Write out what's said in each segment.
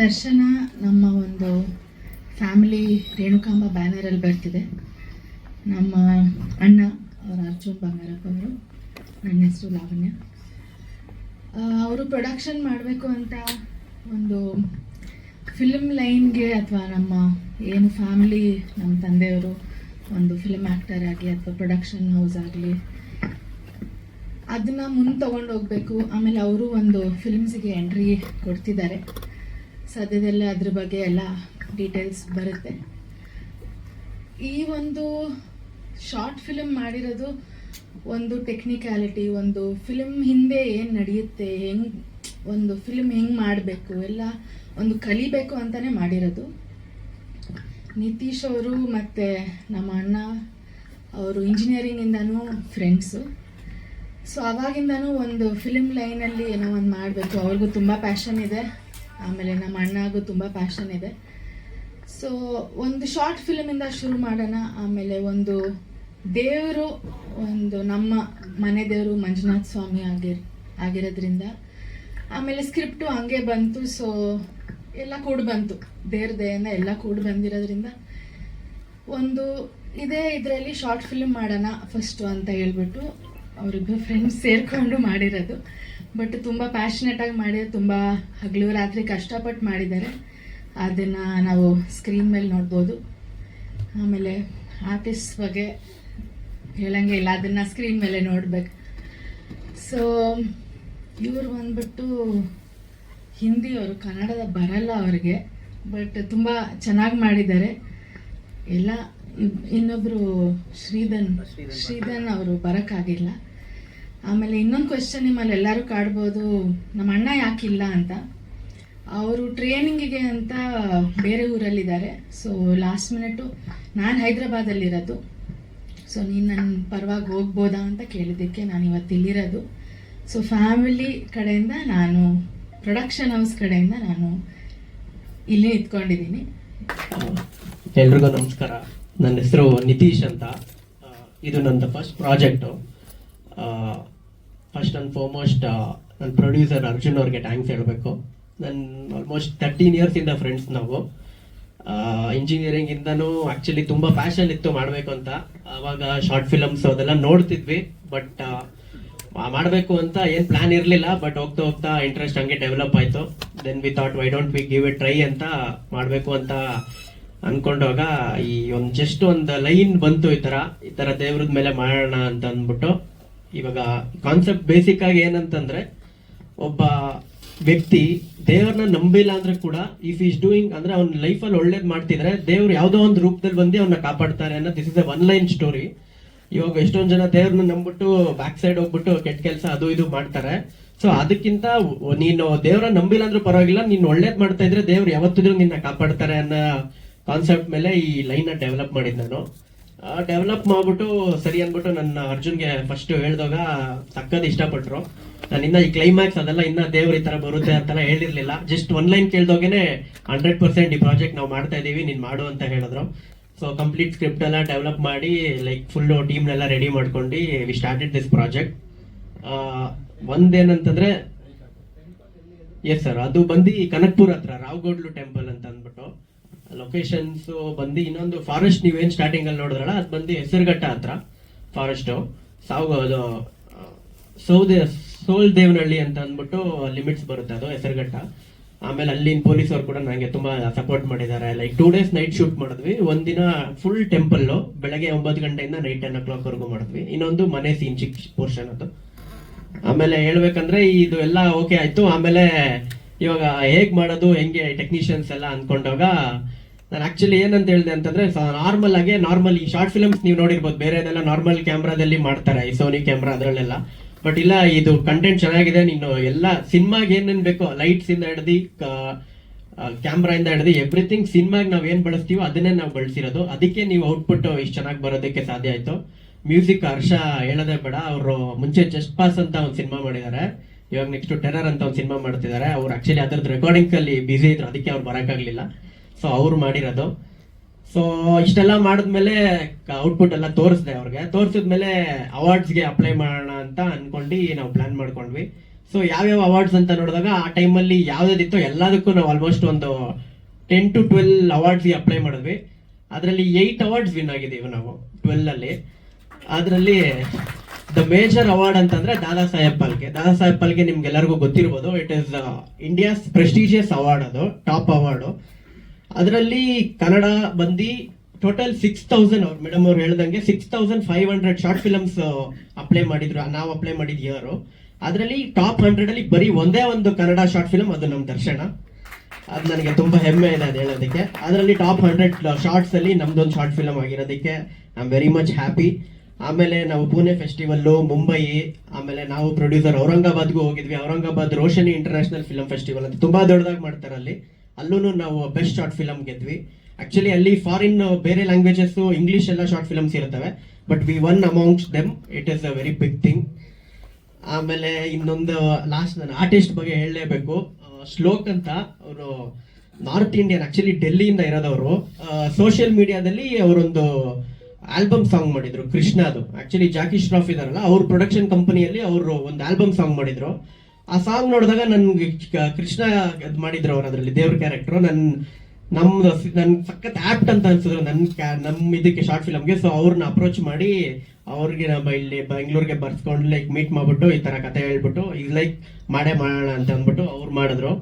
ದರ್ಶನ ನಮ್ಮ ಒಂದು ಫ್ಯಾಮಿಲಿ ರೇಣುಕಾಂಬ ಬ್ಯಾನರಲ್ಲಿ ಬರ್ತಿದೆ. ನಮ್ಮ ಅಣ್ಣ ಅವರು ಅರ್ಜುನ್ ಬಂಗಾರಪ್ಪ ಅವರು, ನನ್ನ ಹೆಸರು ಲಾವಣ್ಯ. ಅವರು ಪ್ರೊಡಕ್ಷನ್ ಮಾಡಬೇಕು ಅಂತ ಒಂದು ಫಿಲ್ಮ್ ಲೈನ್ಗೆ ಅಥವಾ ನಮ್ಮ ಏನು ಫ್ಯಾಮಿಲಿ ನಮ್ಮ ತಂದೆಯವರು ಒಂದು ಫಿಲ್ಮ್ ಆ್ಯಕ್ಟರ್ ಆಗಿ ಅಥವಾ ಪ್ರೊಡಕ್ಷನ್ ಹೌಸ್ ಆಗಲಿ ಅದನ್ನ ಮುಂದೆ ತಗೊಂಡು ಹೋಗ್ಬೇಕು. ಆಮೇಲೆ ಅವರು ಒಂದು ಫಿಲ್ಮ್ಸಿಗೆ ಎಂಟ್ರಿ ಕೊಡ್ತಿದ್ದಾರೆ. ಸದ್ಯದಲ್ಲೇ ಅದ್ರ ಬಗ್ಗೆ ಎಲ್ಲ ಡೀಟೇಲ್ಸ್ ಬರುತ್ತೆ. ಈ ಒಂದು ಶಾರ್ಟ್ ಫಿಲಮ್ ಮಾಡಿರೋದು ಒಂದು ಟೆಕ್ನಿಕ್ಯಾಲಿಟಿ ಒಂದು ಫಿಲ್ಮ್ ಹಿಂದೆ ಏನು ನಡೆಯುತ್ತೆ, ಹೆಂಗ್, ಒಂದು ಫಿಲ್ಮ್ ಹೆಂಗೆ ಮಾಡಬೇಕು, ಎಲ್ಲ ಒಂದು ಕಲಿಬೇಕು ಅಂತಲೇ ಮಾಡಿರೋದು. ನಿತೀಶ್ ಅವರು ಮತ್ತು ನಮ್ಮ ಅಣ್ಣ, ಅವರು ಇಂಜಿನಿಯರಿಂಗಿಂದನೂ ಫ್ರೆಂಡ್ಸು ಸೊ ಅವಾಗಿಂದಾನು ಒಂದು ಫಿಲ್ಮ್ ಲೈನಲ್ಲಿ ಏನೋ ಒಂದು ಮಾಡಬೇಕು. ಅವ್ರಿಗೂ ತುಂಬ ಪ್ಯಾಷನ್ ಇದೆ. ಆಮೇಲೆ ನಮ್ಮ ಅಣ್ಣಗೂ ತುಂಬ ಪ್ಯಾಷನ್ ಇದೆ. ಸೊ ಒಂದು ಶಾರ್ಟ್ ಫಿಲ್ಮಿಂದ ಶುರು ಮಾಡೋಣ. ಆಮೇಲೆ ಒಂದು ದೇವರು, ಒಂದು ನಮ್ಮ ಮನೆ ದೇವರು ಮಂಜುನಾಥ ಸ್ವಾಮಿ ಆಗಿರ್, ಆಗಿರೋದ್ರಿಂದ. ಆಮೇಲೆ ಸ್ಕ್ರಿಪ್ಟು ಹಂಗೆ ಬಂತು. ಸೊ ಎಲ್ಲ ಕೂಡಿ ಬಂತು. ದೇವ್ರ ಎಲ್ಲ ಕೂಡಿ ಬಂದಿರೋದ್ರಿಂದ. ಒಂದು ಇದೇ ಇದರಲ್ಲಿ ಶಾರ್ಟ್ ಫಿಲ್ಮ್ ಮಾಡೋಣ ಫಸ್ಟು ಅಂತ ಹೇಳ್ಬಿಟ್ಟು. ಅವರಿಬ್ಬರು ಫ್ರೆಂಡ್ಸ್ ಸೇರಿಕೊಂಡು ಮಾಡಿರೋದು. ಬಟ್ ತುಂಬ ಪ್ಯಾಷನೇಟಾಗಿ ಮಾಡಿ ತುಂಬ ಹಗಲು ರಾತ್ರಿ ಕಷ್ಟಪಟ್ಟು ಮಾಡಿದ್ದಾರೆ. ಅದನ್ನು ನಾವು ಸ್ಕ್ರೀನ್ ಮೇಲೆ ನೋಡ್ಬೋದು. ಆಮೇಲೆ ಆರ್ಟಿಸ್ಟ್ ಬಗ್ಗೆ ಹೇಳಂಗೆ ಇಲ್ಲ ಅದನ್ನು ಸ್ಕ್ರೀನ್ ಮೇಲೆ ನೋಡ್ಬೇಕು. ಸೊ ಇವರು ಬಂದ್ಬಿಟ್ಟು ಹಿಂದಿಯವರು ಕನ್ನಡದ ಬರಲ್ಲ ಅವ್ರಿಗೆ. ಬಟ್ ತುಂಬ ಚೆನ್ನಾಗಿ ಮಾಡಿದ್ದಾರೆ. ಎಲ್ಲ ಇನ್ನೊಬ್ಬರು ಇನ್ನೊಬ್ರು ಶ್ರೀಧನ್ ಶ್ರೀಧನ್ ಅವರು ಬರೋಕ್ಕಾಗಿಲ್ಲ. ಆಮೇಲೆ ಇನ್ನೊಂದು ಕ್ವೆಶನ್ ನಿಮ್ಮಲ್ಲಿ ಎಲ್ಲರೂ ಕಾಡ್ಬೋದು, ನಮ್ಮ ಅಣ್ಣ ಯಾಕಿಲ್ಲ ಅಂತ? ಅವರು ಟ್ರೈನಿಂಗಿಗೆ ಅಂತ ಬೇರೆ ಊರಲ್ಲಿದ್ದಾರೆ. ಸೊ ಲಾಸ್ಟ್ ಮಿನಿಟು ನಾನು ಹೈದ್ರಾಬಾದಲ್ಲಿರೋದು. ಸೊ ನೀನು ನನ್ನ ಪರವಾಗಿ ಹೋಗ್ಬೋದಾ ಅಂತ ಕೇಳಿದ್ದಕ್ಕೆ ನಾನು ಇವತ್ತು ಇಲ್ಲಿರೋದು. ಸೊ ಫ್ಯಾಮಿಲಿ ಕಡೆಯಿಂದ ನಾನು ಪ್ರೊಡಕ್ಷನ್ ಹೌಸ್ ಕಡೆಯಿಂದ ನಾನು ಇಲ್ಲಿ ಇದ್ಕೊಂಡಿದ್ದೀನಿ. ಎಲ್ರಿಗೂ ನಮಸ್ಕಾರ. ನನ್ನ ಹೆಸರು ನಿತೀಶ್ ಅಂತ. ಇದು ನನ್ನ first project first and foremost ನನ್ನ ಪ್ರೊಡ್ಯೂಸರ್ ಅರ್ಜುನ್ ಅವ್ರಿಗೆ ಥ್ಯಾಂಕ್ಸ್ ಹೇಳಬೇಕು. ನನ್ನ ಆಲ್ಮೋಸ್ಟ್ ತರ್ಟೀನ್ ಇಯರ್ಸಿಂದ ಫ್ರೆಂಡ್ಸ್ ನಾವು. ಇಂಜಿನಿಯರಿಂಗ್ ಆ್ಯಕ್ಚುಲಿ ತುಂಬಾ ಪ್ಯಾಷನ್ ಇತ್ತು ಮಾಡಬೇಕು ಅಂತ. ಅವಾಗ ಶಾರ್ಟ್ ಫಿಲಮ್ಸ್ ಅದೆಲ್ಲ ನೋಡ್ತಿದ್ವಿ ಬಟ್ ಮಾಡಬೇಕು ಅಂತ ಏನು ಪ್ಲಾನ್ ಇರಲಿಲ್ಲ ಬಟ್ ಹೋಗ್ತಾ ಹೋಗ್ತಾ ಇಂಟ್ರೆಸ್ಟ್ ಹಂಗೆ ಡೆವಲಪ್ ಆಯಿತು. Then we thought why don't we give it try ಅಂತ ಮಾಡಬೇಕು ಅಂತ ಅನ್ಕೊಂಡಾಗ ಈ ಒಂದು ಜಸ್ಟ್ ಒಂದು ಲೈನ್ ಬಂತು ಈ ತರ ಈ ತರ ದೇವ್ರದ ಮೇಲೆ ಮಾಡೋಣ ಅಂತ ಅಂದ್ಬಿಟ್ಟು ಇವಾಗ ಕಾನ್ಸೆಪ್ಟ್ ಬೇಸಿಕ್ ಆಗಿ ಏನಂತಂದ್ರೆ, ಒಬ್ಬ ವ್ಯಕ್ತಿ ದೇವ್ರನ್ನ ನಂಬಿಲ್ಲ ಅಂದ್ರೆ ಕೂಡ ಇಫ್ ಈಸ್ ಡೂಯಿಂಗ್ ಅಂದ್ರೆ ಅವ್ನ ಲೈಫಲ್ಲಿ ಒಳ್ಳೇದ್ ಮಾಡ್ತಿದ್ರೆ ದೇವ್ರು ಯಾವ್ದೋ ಒಂದು ರೂಪದಲ್ಲಿ ಬಂದು ಅವ್ನ ಕಾಪಾಡ್ತಾರೆ ಅನ್ನೋ this is a one line story ಇವಾಗ ಎಷ್ಟೊಂದು ಜನ ದೇವ್ರನ್ನ ನಂಬಿಟ್ಟು ಬ್ಯಾಕ್ ಸೈಡ್ ಹೋಗ್ಬಿಟ್ಟು ಕೆಟ್ಟ ಕೆಲಸ ಅದು ಇದು ಮಾಡ್ತಾರೆ. ಸೊ ಅದಕ್ಕಿಂತ ನೀನು ದೇವ್ರ ನಂಬಿಲ್ಲ ಅಂದ್ರೂ ಪರವಾಗಿಲ್ಲ, ನೀನು ಒಳ್ಳೇದ್ ಮಾಡ್ತಾ ಇದ್ರೆ ದೇವ್ರು ಯಾವತ್ತಿದ್ರು ನಿನ್ನ ಕಾಪಾಡ್ತಾರೆ ಅನ್ನೋ ಕಾನ್ಸೆಪ್ಟ್ ಮೇಲೆ ಈ ಲೈನ್ ಡೆವಲಪ್ ಮಾಡಿದ್ ನಾನು. ಡೆವಲಪ್ ಮಾಡ್ಬಿಟ್ಟು ಸರಿ ಅಂದ್ಬಿಟ್ಟು ನನ್ನ ಅರ್ಜುನ್ಗೆ ಫಸ್ಟ್ ಹೇಳಿದಾಗ ಸಕ್ಕದ್ ಇಷ್ಟಪಟ್ರು. ನಾನು ಇನ್ನ ಈ ಕ್ಲೈಮ್ಯಾಕ್ಸ್ ಅದೆಲ್ಲ ಇನ್ನ ದೇವ್ರ ಈ ತರ ಬರುತ್ತೆ ಅಂತೆಲ್ಲ ಹೇಳಿರ್ಲಿಲ್ಲ. ಜಸ್ಟ್ ಒನ್ ಲೈನ್ ಕೇಳ್ದೋಗೆನೆ ಹಂಡ್ರೆಡ್ ಪರ್ಸೆಂಟ್ ಈ ಪ್ರಾಜೆಕ್ಟ್ ನಾವು ಮಾಡ್ತಾ ಇದೀವಿ, ನೀನ್ ಮಾಡು ಅಂತ ಹೇಳಿದ್ರು. ಸೊ ಕಂಪ್ಲೀಟ್ ಸ್ಕ್ರಿಪ್ಟ್ ಎಲ್ಲ ಡೆವಲಪ್ ಮಾಡಿ ಲೈಕ್ ಫುಲ್ ಟೀಮ್ನೆಲ್ಲ ರೆಡಿ ಮಾಡ್ಕೊಂಡು ವಿ ಸ್ಟಾರ್ಟೆಡ್ ದಿಸ್ ಪ್ರಾಜೆಕ್ಟ್ ಒಂದೇನಂತಂದ್ರೆ ಎಸ್ ಸರ್ ಅದು ಬಂದು ಕನಕ್ಪುರ್ ಹತ್ರ ರಾವ್ಗೋಡ್ಲು ಟೆಂಪಲ್ ಲೊಕೇಶನ್ಸ್ ಬಂದು ಇನ್ನೊಂದು ಫಾರೆಸ್ಟ್ ನೀವೇನು ಸ್ಟಾರ್ಟಿಂಗ್ ಅಲ್ಲಿ ನೋಡಿದ್ರಲ್ಲ, ಅದು ಬಂದು ಹೆಸರುಘಟ್ಟ ಹತ್ರ ಫಾರೆಸ್ಟ್ ಸಾವು, ಅದು, ಸೌದೆ ಸೋಲ್ ದೇವನಹಳ್ಳಿ ಅಂತ ಅಂದ್ಬಿಟ್ಟು ಲಿಮಿಟ್ಸ್ ಬರುತ್ತೆ ಅದು, ಹೆಸರುಘಟ್ಟ. ಆಮೇಲೆ ಅಲ್ಲಿನ ಪೊಲೀಸ್ ಅವ್ರು ಕೂಡ ನನಗೆ ತುಂಬಾ ಸಪೋರ್ಟ್ ಮಾಡಿದ್ದಾರೆ. Like two days night shoot ಮಾಡಿದ್ವಿ. ಒಂದಿನ ಫುಲ್ ಟೆಂಪಲ್ ಬೆಳಗ್ಗೆ ಒಂಬತ್ತು ಗಂಟೆಯಿಂದ ನೈಟ್ ಟೆನ್ ಓ ಕ್ಲಾಕ್ ವರೆಗೂ ಮಾಡಿದ್ವಿ. ಇನ್ನೊಂದು ಮನೆ ಸೀನ್ ಚಿಕ್ಕ ಪೋರ್ಷನ್ ಅದು. ಆಮೇಲೆ ಹೇಳ್ಬೇಕಂದ್ರೆ ಇದು ಎಲ್ಲ ಓಕೆ ಆಯ್ತು. ಆಮೇಲೆ ಇವಾಗ ಹೇಗ್ ಮಾಡೋದು, ಹೆಂಗೆ ಟೆಕ್ನಿಷಿಯನ್ಸ್ ಎಲ್ಲ ಅನ್ಕೊಂಡಾಗ ನಾನು ಆಕ್ಚುಲಿ ಏನಂತ ಹೇಳಿದೆ ಅಂತಂದ್ರೆ ನಾರ್ಮಲ್ ಆಗಿ ನಾರ್ಮಲ್ ಈ ಶಾರ್ಟ್ ಫಿಲ್ಮ್ಸ್ ನೀವು ನೋಡಿರ್ಬೋದು. ಬೇರೆದೆಲ್ಲ ನಾರ್ಮಲ್ ಕ್ಯಾಮ್ರಾದಲ್ಲಿ ಮಾಡ್ತಾರೆ, ಈ ಸೋನಿ ಕ್ಯಾಮ್ರಾ ಅದರಲ್ಲೆಲ್ಲ. ಬಟ್ ಇಲ್ಲ, ಇದು ಕಂಟೆಂಟ್ ಚೆನ್ನಾಗಿದೆ. ನೀನು ಎಲ್ಲ ಸಿನಿಮಾಗೆ ಏನೇನು ಬೇಕೋ ಲೈಟ್ಸ್ ಇಂದ ಹಿಡ್ದು ಕ್ಯಾಮ್ರಾ ಇಂದ ಹಿಡ್ದು ಎವ್ರಿಥಿಂಗ್ ಸಿನಿಮಾಗೆ ನಾವು ಏನು ಬಳಸ್ತೀವೋ ಅದನ್ನೇ ನಾವು ಬಳಸಿರೋದು. ಅದಕ್ಕೆ ನೀವು ಔಟ್ಪುಟ್ ಇಷ್ಟು ಚೆನ್ನಾಗಿ ಬರೋದಕ್ಕೆ ಸಾಧ್ಯ ಆಯ್ತು. ಮ್ಯೂಸಿಕ್ ಹರ್ಷ ಹೇಳೋದೇ ಬೇಡ. ಅವರು ಮುಂಚೆ ಜಸ್ಟ್ ಪಾಸ್ ಅಂತ ಒಂದು ಸಿನಿಮಾ ಮಾಡಿದ್ದಾರೆ ಇವಾಗ ನೆಕ್ಸ್ಟ್ ಟೆರರ್ ಅಂತ ಒಂದು ಸಿನಿಮಾ ಮಾಡ್ತಿದ್ದಾರೆ ಅವ್ರು ಆಕ್ಚುಲಿ ಅದ್ರದ್ದು ರೆಕಾರ್ಡಿಂಗ್ ಅಲ್ಲಿ ಬಿಸಿ ಇದ್ರು. ಅದಕ್ಕೆ ಅವ್ರು ಬರಕ್ಕಾಗ್ಲಿಲ್ಲ. ಸೊ ಅವ್ರು ಮಾಡಿರೋದು. ಸೊ ಇಷ್ಟೆಲ್ಲ ಮಾಡಿದ್ಮೇಲೆ ಔಟ್ಪುಟ್ ಎಲ್ಲ ತೋರಿಸ್ದೆ ಅವ್ರಿಗೆ. ತೋರಿಸಿದ್ಮೇಲೆ ಅವಾರ್ಡ್ಸ್ಗೆ ಅಪ್ಲೈ ಮಾಡೋಣ ಅಂತ ಅನ್ಕೊಂಡು ನಾವು ಪ್ಲಾನ್ ಮಾಡ್ಕೊಂಡ್ವಿ. ಸೊ ಯಾವ್ಯಾವ ಅವಾರ್ಡ್ಸ್ ಅಂತ ನೋಡಿದಾಗ ಆ ಟೈಮಲ್ಲಿ ಯಾವ್ದಿತ್ತೋ ಎಲ್ಲದಕ್ಕೂ ನಾವು ಆಲ್ಮೋಸ್ಟ್ ಒಂದು ಟೆನ್ ಟು ಟ್ವೆಲ್ ಅವಾರ್ಡ್ಸ್ಗೆ ಅಪ್ಲೈ ಮಾಡಿದ್ವಿ. ಅದರಲ್ಲಿ ಏಯ್ಟ್ ಅವಾರ್ಡ್ಸ್ ವಿನ್ ಆಗಿದ್ದೀವಿ ನಾವು ಟ್ವೆಲ್ ಅಲ್ಲಿ. ಅದರಲ್ಲಿ ದ ಮೇಜರ್ ಅವಾರ್ಡ್ ಅಂತಂದ್ರೆ ದಾದಾ ಸಾಹೇಬ್ ಪಾಲ್ಗೆ. ದಾದಾ ಸಾಹೇಬ್ ಪಾಲ್ಕೆ ನಿಮ್ಗೆಲ್ಲರಿಗೂ ಗೊತ್ತಿರ್ಬೋದು. It is India's prestigious award ಅದು ಟಾಪ್ ಅವಾರ್ಡು ಅದರಲ್ಲಿ ಕನ್ನಡ ಬಂದು ಟೋಟಲ್ ಸಿಕ್ಸ್ ತೌಸಂಡ್ ಅವ್ರು ಮೇಡಮ್ ಅವ್ರು ಹೇಳ್ದಂಗೆ six thousand five hundred short films apply ಮಾಡಿದ್ರು. ನಾವು ಅಪ್ಲೈ ಮಾಡಿದ ಇಯರು ಅದರಲ್ಲಿ ಟಾಪ್ ಹಂಡ್ರೆಡ್ ಅಲ್ಲಿ ಬರೀ ಒಂದೇ ಒಂದು ಕನ್ನಡ ಶಾರ್ಟ್ ಫಿಲಮ್ ಅದು ನಮ್ಮ ದರ್ಶನ. ಅದು ನನಗೆ ತುಂಬಾ ಹೆಮ್ಮೆ ಇದೆ ಅದು ಹೇಳೋದಕ್ಕೆ. ಅದರಲ್ಲಿ ಟಾಪ್ ಹಂಡ್ರೆಡ್ ಶಾರ್ಟ್ಸ್ ಅಲ್ಲಿ ನಮ್ದೊಂದು short film ಆಗಿರೋದಕ್ಕೆ I am very much happy ಆಮೇಲೆ ನಾವು ಪುಣೆ ಫೆಸ್ಟಿವಲ್ಲು ಮುಂಬೈ ಆಮೇಲೆ ನಾವು ಪ್ರೊಡ್ಯೂಸರ್ ಔರಂಗಾಬಾದ್ಗೂ ಹೋಗಿದ್ವಿ. Aurangabad Roshni international film festival ಅಂತ ತುಂಬಾ ದೊಡ್ಡದಾಗಿ ಮಾಡ್ತಾರೆ ಅಲ್ಲಿ. ಅಲ್ಲೂ ನಾವು ಬೆಸ್ಟ್ ಶಾರ್ಟ್ ಫಿಲಮ್ ಗೆದ್ವಿ. ಆಕ್ಚುಲಿ ಅಲ್ಲಿ ಫಾರಿನ್ ಬೇರೆ ಲ್ಯಾಂಗ್ವೇಜಸ್ ಇಂಗ್ಲಿಷ್ ಎಲ್ಲ ಶಾರ್ಟ್ ಫಿಲಮ್ಸ್ ಇರ್ತವೆ but we won amongst them it is a very big thing ಆಮೇಲೆ ಇನ್ನೊಂದು ಲಾಸ್ಟ್ ನಾನು ಆರ್ಟಿಸ್ಟ್ ಬಗ್ಗೆ ಹೇಳಲೇಬೇಕು. ಶ್ಲೋಕ್ ಅಂತ ಅವರು ನಾರ್ತ್ ಇಂಡಿಯನ್ ಆಕ್ಚುಲಿ ಡೆಲ್ಲಿಯಿಂದ ಇರೋದವರು. ಸೋಷಿಯಲ್ ಮೀಡಿಯಾದಲ್ಲಿ ಅವರೊಂದು ಆಲ್ಬಮ್ ಸಾಂಗ್ ಮಾಡಿದ್ರು ಕೃಷ್ಣದು ಆಕ್ಚುಲಿ ಜಾಕಿ ಶ್ರಾಫ್ ಇದಾರಲ್ಲ ಅವ್ರ ಪ್ರೊಡಕ್ಷನ್ ಕಂಪನಿಯಲ್ಲಿ ಅವರು ಒಂದು ಆಲ್ಬಮ್ ಸಾಂಗ್ ಮಾಡಿದ್ರು. ಆ ಸಾಂಗ್ ನೋಡಿದಾಗ ನನ್ಗೆ ಕೃಷ್ಣ ಅದು ಮಾಡಿದ್ರು ಅವ್ರು ಅದರಲ್ಲಿ, ದೇವ್ರ ಕ್ಯಾರೆಕ್ಟರ್ ನನ್, ನಮ್ದು ನನ್ ಸಖತ್ ಆಪ್ಟ್ ಅಂತ ಅನ್ಸಿದ್ರು ನನ್ ಕ್ಯಾ- ನಮ್ ಇದಕ್ಕೆ ಶಾರ್ಟ್ ಫಿಲಮ್ಗೆ ಸೊ ಅವ್ರನ್ನ ಅಪ್ರೋಚ್ ಮಾಡಿ ಅವ್ರಿಗೆ ನಮ್ಮ ಇಲ್ಲಿ ಬೆಂಗಳೂರಿಗೆ ಬರ್ಸ್ಕೊಂಡು ಲೈಕ್ ಮೀಟ್ ಮಾಡ್ಬಿಟ್ಟು ಈ ತರ ಕತೆ ಹೇಳ್ಬಿಟ್ಟು ಈಗ ಲೈಕ್ ಮಾಡೇ ಮಾಡೋಣ ಅಂತ ಅಂದ್ಬಿಟ್ಟು ಅವ್ರು ಮಾಡಿದ್ರು.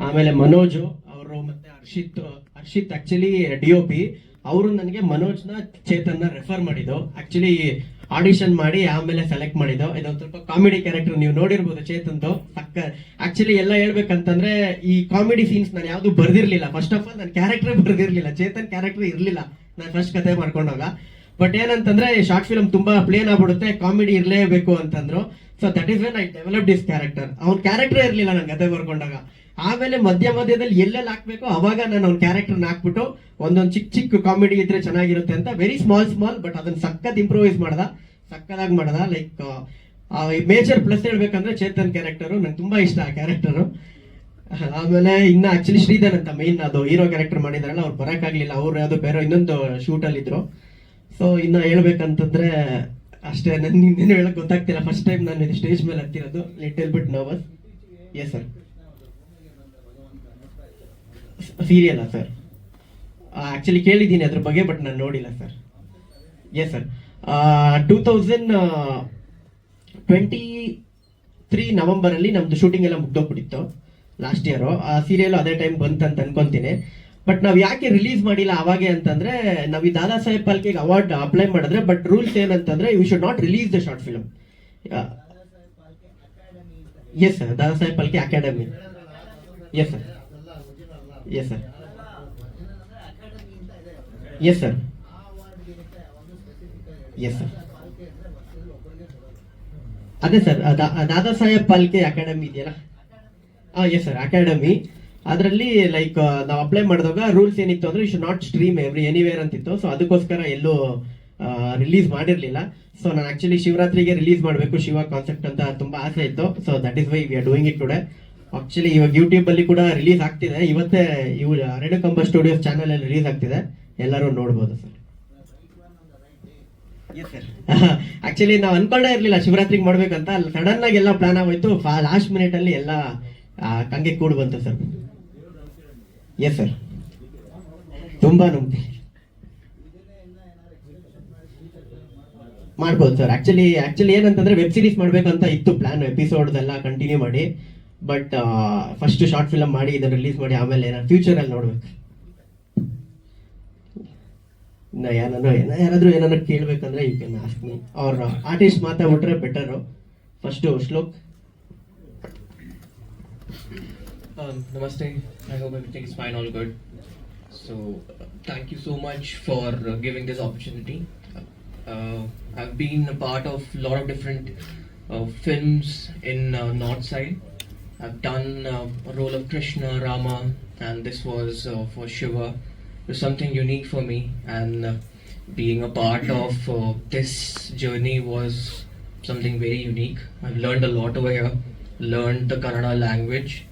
ಆಮೇಲೆ ಮನೋಜ್ ಅವರು ಮತ್ತೆ Harshit Harshit actually D O P ಅವರು ನನಗೆ ಮನೋಜ್ನ ಚೇತನ್ನ ರೆಫರ್ ಮಾಡಿದ್ದು. ಆಕ್ಚುಲಿ ಆಡಿಷನ್ ಮಾಡಿ ಆಮೇಲೆ ಸೆಲೆಕ್ಟ್ ಮಾಡಿದ್ದು. ಇದೊಂದು ಸ್ವಲ್ಪ ಕಾಮಿಡಿ ಕ್ಯಾರೆಕ್ಟರ್ ನೀವು ನೋಡಿರ್ಬೋದು, ಚೇತನ್ದು. ಪಕ್ಕ ಆಕ್ಚುಲಿ ಎಲ್ಲ ಹೇಳ್ಬೇಕಂತಂದ್ರೆ ಈ ಕಾಮಿಡಿ ಸೀನ್ಸ್ ನಾನು ಯಾವ್ದು ಬರ್ದಿರ್ಲಿಲ್ಲ. ಫಸ್ಟ್ ಆಫ್ ಆಲ್ ನನ್ನ ಕ್ಯಾರೆಕ್ಟರ್ ಬರ್ದಿರ್ಲಿಲ್ಲ. ಚೇತನ್ ಕ್ಯಾರೆಕ್ಟರ್ ಇರ್ಲಿಲ್ಲ. ನಾನು ಫಸ್ಟ್ ಕತೆ ಮಾಡ್ಕೊಂಡಾಗ. ಬಟ್ ಏನಂತಂದ್ರೆ ಶಾರ್ಟ್ ಫಿಲಮ್ ತುಂಬಾ ಪ್ಲೇನ್ ಆಗ್ಬಿಡುತ್ತೆ. ಕಾಮಿಡಿ ಇರಲೇಬೇಕು ಅಂತಂದ್ರು. So that is when I develop this character ಅವ್ನ ಕ್ಯಾರೆಕ್ಟರ್ ಇರ್ಲಿಲ್ಲ ನಾನು ಕತೆ ಬರ್ಕೊಂಡಾಗ. ಆಮೇಲೆ ಮಧ್ಯ ಮಧ್ಯದಲ್ಲಿ ಎಲ್ಲೆಲ್ಲಿ ಹಾಕ್ಬೇಕು ಅವಾಗ ನಾನು ಅವ್ನ ಕ್ಯಾರೆಕ್ಟರ್ ಹಾಕ್ಬಿಟ್ಟು ಒಂದೊಂದು ಚಿಕ್ಕ ಚಿಕ್ಕ ಕಾಮಿಡಿ ಇದ್ರೆ ಚೆನ್ನಾಗಿರುತ್ತೆ ಅಂತ ವೆರಿ ಸ್ಮಾಲ್ ಸ್ಮಾಲ್ ಬಟ್ ಅದನ್ನ ಸಖತ್ ಇಂಪ್ರೂವೈಸ್ ಮಾಡ್ದ. ಸಕ್ಕದಾಗಿ ಮಾಡ್ದ. ಲೈಕ್ ಮೇಜರ್ ಪ್ಲಸ್ ಹೇಳ್ಬೇಕಂದ್ರೆ ಚೇತನ್ ಕ್ಯಾರೆಕ್ಟರ್ ನಂಗೆ ತುಂಬಾ ಇಷ್ಟ ಆ ಕ್ಯಾರೆಕ್ಟರ್ ಆಮೇಲೆ ಇನ್ನ ಆಕ್ಚುಲಿ ಶ್ರೀಧರ್ ಅಂತ ಮೈನ್ ಅದು ಹೀರೋ ಕ್ಯಾರೆಕ್ಟರ್ ಮಾಡಿದಾರಲ್ಲ, ಅವ್ರು ಬರೋಕ್ಕಾಗಲಿಲ್ಲ. ಅವ್ರು ಯಾವುದೋ ಬೇರೆ ಇನ್ನೊಂದು ಶೂಟ್ ಅಲ್ಲಿ ಇದ್ರು. ಸೊ ಇನ್ನ ಹೇಳ್ಬೇಕಂತಂದ್ರೆ ಅಷ್ಟೇ. ನನ್ ಇನ್ನೇನು ಹೇಳಕ್ ಗೊತ್ತಾಗ್ತಿಲ್ಲ. ಫಸ್ಟ್ ಟೈಮ್ ನಾನು ಸ್ಟೇಜ್ ಮೇಲೆ ಹತ್ತಿರೋದು. Little bit nervous yes sir ಸೀರಿಯಲ್ಲ sir. Actually ಕೇಳಿದ್ದೀನಿ ಅದ್ರ ಬಗ್ಗೆ ಬಟ್ ನಾನು ನೋಡಿಲ್ಲ sir. Yes sir two thousand twenty three ನವಂಬರಲ್ಲಿ ನಮ್ಮದು ಶೂಟಿಂಗ್ ಎಲ್ಲ ಮುಗ್ದೋಗ್ಬಿಟ್ಟಿತ್ತು ಲಾಸ್ಟ್ ಇಯರು ಆ ಸೀರಿಯಲ್ ಅದೇ ಟೈಮ್ ಅಂತ ಅನ್ಕೊಂತೀನಿ. ಬಟ್ ನಾವು ಯಾಕೆ ರಿಲೀಸ್ ಮಾಡಿಲ್ಲ ಅವಾಗೆ ಅಂತಂದ್ರೆ, ನಾವು ಈ ದಾದಾ ಸಾಹೇಬ್ ಪಾಲ್ಕೆಗೆ ಅವಾರ್ಡ್ ಅಪ್ಲೈ ಮಾಡಿದ್ರೆ ಬಟ್ ರೂಲ್ಸ್ ಏನಂತಂದ್ರೆ you should not release the short film yes sir Dada Saheb Phalke academy yes sir yes sir yes sir yes sir ಅದೇ ಸರ್ ದಾದಾ ಸಾಹೇಬ್ ಪಾಲ್ಕೆ ಅಕಾಡೆಮಿ ಇದೆಯಲ್ಲ? ಹಾಂ ಎಸ್ ಸರ್ ಅಕಾಡೆಮಿ ಅದರಲ್ಲಿ ಲೈಕ್ ನಾವು apply ಮಾಡಿದಾಗ rules ಏನಿತ್ತು ಅಂದ್ರೆ should not stream every anywhere ಅಂತಿತ್ತು. So ಅದಕ್ಕೋಸ್ಕರ ಎಲ್ಲೂ ರಿಲೀಸ್ ಮಾಡಿರಲಿಲ್ಲ. ಸೊ ನಾನು ಆಕ್ಚುಲಿ ಶಿವರಾತ್ರಿಗೆ ರಿಲೀಸ್ ಮಾಡಬೇಕು ಶಿವ ಕಾನ್ಸೆಪ್ಟ್ ಅಂತ ತುಂಬ ಆಸೆ ಇತ್ತು. So that is why we are doing it today actually ಇವಾಗ ಯೂಟ್ಯೂಬ್ ಅಲ್ಲಿ ಕೂಡ ರಿಲೀಸ್ ಆಗ್ತಿದೆ. ಇವತ್ತೇ ಇವು ರೇಣುಕಂಬ ಸ್ಟುಡಿಯೋಸ್ ಚಾನಲ್ ಅಲ್ಲಿ ರಿಲೀಸ್ ಆಗ್ತಿದೆ. ಎಲ್ಲರೂ ನೋಡ್ಬೋದು ಸರ್. ಆಕ್ಚುಲಿ ನಾವು ಅನ್ಕೊಂಡೇ ಇರಲಿಲ್ಲ ಶಿವರಾತ್ರಿಗೆ ಮಾಡ್ಬೇಕಂತ. ಸಡನ್ ಆಗಿ ಎಲ್ಲ ಪ್ಲಾನ್ ಆಗೋಯ್ತು. ಲಾಸ್ಟ್ ಮಿನಿಟ್ ಅಲ್ಲಿ ಎಲ್ಲ ಕಂಗೆ ಹಂಗೆ ಕೂಡ್ ಬಂತು ಸರ್. ಎಸ್ ಸರ್ ತುಂಬಾ ನಂಬಿಕೆ. ಮಾಡ್ಬೋದು ಸರ್. ಆಕ್ಚುಲಿ ಆಕ್ಚುಲಿ ಏನಂತಂದ್ರೆ ವೆಬ್ ಸೀರೀಸ್ ಮಾಡ್ಬೇಕಂತ ಇತ್ತು ಪ್ಲಾನ್ ಎಪಿಸೋಡ್ ಎಲ್ಲ ಕಂಟಿನ್ಯೂ ಮಾಡಿ. ಬಟ್ ಫಸ್ಟ್ ಶಾರ್ಟ್ ಫಿಲಮ್ ಮಾಡಿ ಇದು ರಿಲೀಸ್ ಮಾಡಿ, ಆಮೇಲೆ ಏನಾದ್ರು ಫ್ಯೂಚರ್ ಅಲ್ಲಿ ನೋಡ್ಬೇಕು. ಏನಾನೋ ಏನೋ ಯಾರಾದ್ರೂ ಏನಾದ್ರು ಕೇಳ್ಬೇಕಂದ್ರೆ ಯು ಕ್ಯಾನ್ ಆಸ್ಕ್ ಮೀ ಅವ್ರ ಆರ್ಟಿಸ್ಟ್ ಮಾತಾಡ್ಬಿಟ್ರೆ ಬೆಟರ್ ಫಸ್ಟ್ ಶ್ಲೋಕ್. ನಮಸ್ತೆ. I hope everything is fine all good so thank you so much for giving this opportunity I have been part of lot of different films in north side I've done uh, a role of Krishna, Rama, and this was uh, for Shiva. It was something unique for me, and uh, being a part of uh, this journey was something very unique. I've learned a lot over here, learned the Kannada language.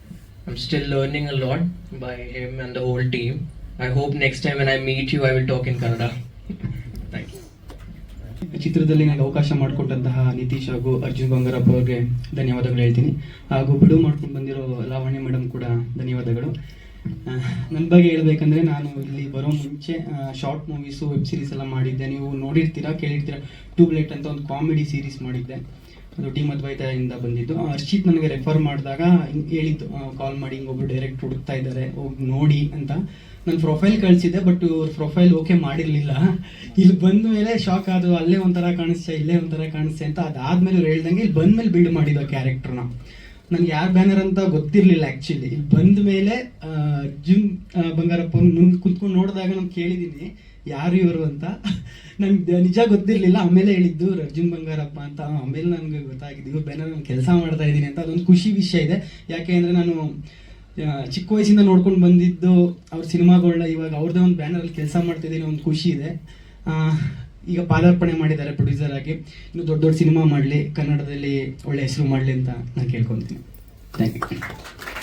I'm still learning a lot by him and the whole team. I hope next time when I meet you, I will talk in Kannada. ಚಿತ್ರದಲ್ಲಿ ನನಗೆ ಅವಕಾಶ ಮಾಡಿಕೊಟ್ಟಂತಹ ನಿತೀಶ್ ಹಾಗೂ ಅರ್ಜುನ್ ಬಂಗಾರಪ್ಪ ಅವ್ರಿಗೆ ಧನ್ಯವಾದಗಳು ಹೇಳ್ತೀನಿ. ಹಾಗೂ ಬಿಡುವು ಮಾಡ್ಕೊಂಡು ಬಂದಿರೋ ಲಾವಣ್ಯ ಮೇಡಮ್ ಕೂಡ ಧನ್ಯವಾದಗಳು. ನನ್ನ ಬಗ್ಗೆ ಹೇಳ್ಬೇಕಂದ್ರೆ ನಾನು ಇಲ್ಲಿ ಬರೋ ಮುಂಚೆ ಶಾರ್ಟ್ ಮೂವೀಸು ವೆಬ್ ಸೀರೀಸ್ ಎಲ್ಲ ಮಾಡಿದ್ದೆ. ನೀವು ನೋಡಿರ್ತೀರಾ, ಕೇಳಿರ್ತೀರಾ? ಟ್ಯೂಬ್ಲೈಟ್ ಅಂತ ಒಂದು ಕಾಮಿಡಿ ಸೀರೀಸ್ ಮಾಡಿದ್ದೆ. ಅದು ಟೀಮ್ ಅದ್ವೈತಾಯಿಂದ ಬಂದಿದ್ದು. ಹರ್ಷಿತ್ ನನಗೆ ರೆಫರ್ ಮಾಡಿದಾಗ ಹೇಳಿದ್ದು ಕಾಲ್ ಮಾಡಿ ಹಿಂಗೊಬ್ರು ಡೈರೆಕ್ಟ್ ಹುಡುಕ್ತಾ ಇದ್ದಾರೆ, ಹೋಗಿ ನೋಡಿ ಅಂತ. ನನ್ನ ಪ್ರೊಫೈಲ್ ಕಳಿಸಿದ್ದೆ ಬಟ್ ಇವ್ರ ಪ್ರೊಫೈಲ್ ಓಕೆ ಮಾಡಿರಲಿಲ್ಲ. ಇಲ್ಲಿ ಬಂದ ಮೇಲೆ ಶಾಕ್ ಅದು ಅಲ್ಲೇ ಒಂಥರ ಕಾಣಿಸ್ತಾ, ಇಲ್ಲೇ ಒಂಥರ ಕಾಣಿಸ್ತೆ ಅಂತ ಅದಾದ್ಮೇಲೆ ಇವ್ರು ಹೇಳ್ದಂಗೆ ಇಲ್ಲಿ ಬಂದ ಮೇಲೆ ಬಿಲ್ಡ್ ಮಾಡಿದ ಕ್ಯಾರೆಕ್ಟರ್ನ ನನ್ಗೆ ಯಾರು ಬ್ಯಾನರ್ ಅಂತ ಗೊತ್ತಿರಲಿಲ್ಲ ಆ್ಯಕ್ಚುಲಿ ಇಲ್ಲಿ ಬಂದ ಮೇಲೆ ಜಿಮ್ ಬಂಗಾರಪ್ಪ ಮುಂದೆ ಕುತ್ಕೊಂಡು ನೋಡಿದಾಗ ನಾನು ಕೇಳಿದ್ದೀನಿ ಯಾರು ಇವರು ಅಂತ. ನನ್ಗೆ ನಿಜ ಗೊತ್ತಿರಲಿಲ್ಲ, ಆಮೇಲೆ ಹೇಳಿದ್ದು ಅರ್ಜುನ್ ಬಂಗಾರಪ್ಪ ಅಂತ. ಆಮೇಲೆ ನನಗೆ ಗೊತ್ತಾಗಿದ್ದು ಇವ್ರು ಬ್ಯಾನರ್ ನಾನು ಕೆಲಸ ಮಾಡ್ತಾ ಇದ್ದೀನಿ ಅಂತ. ಅದೊಂದು ಖುಷಿ ವಿಷಯ ಇದೆ. ಯಾಕೆ ಅಂದರೆ ನಾನು ಚಿಕ್ಕ ವಯಸ್ಸಿಂದ ನೋಡ್ಕೊಂಡು ಬಂದಿದ್ದು ಅವ್ರ ಸಿನಿಮಾಗಳನ್ನ ಇವಾಗ ಅವ್ರದ್ದೇ ಒಂದು ಬ್ಯಾನರಲ್ಲಿ ಕೆಲಸ ಮಾಡ್ತಿದ್ದೀನಿ ಒಂದು ಖುಷಿ ಇದೆ. ಈಗ ಪಾದಾರ್ಪಣೆ ಮಾಡಿದ್ದಾರೆ ಪ್ರೊಡ್ಯೂಸರ್ ಆಗಿ. ಇನ್ನು ದೊಡ್ಡ ದೊಡ್ಡ ಸಿನಿಮಾ ಮಾಡಲಿ, ಕನ್ನಡದಲ್ಲಿ ಒಳ್ಳೆ ಹೆಸರು ಮಾಡಲಿ ಅಂತ ನಾನು ಕೇಳ್ಕೊತೀನಿ. Thank you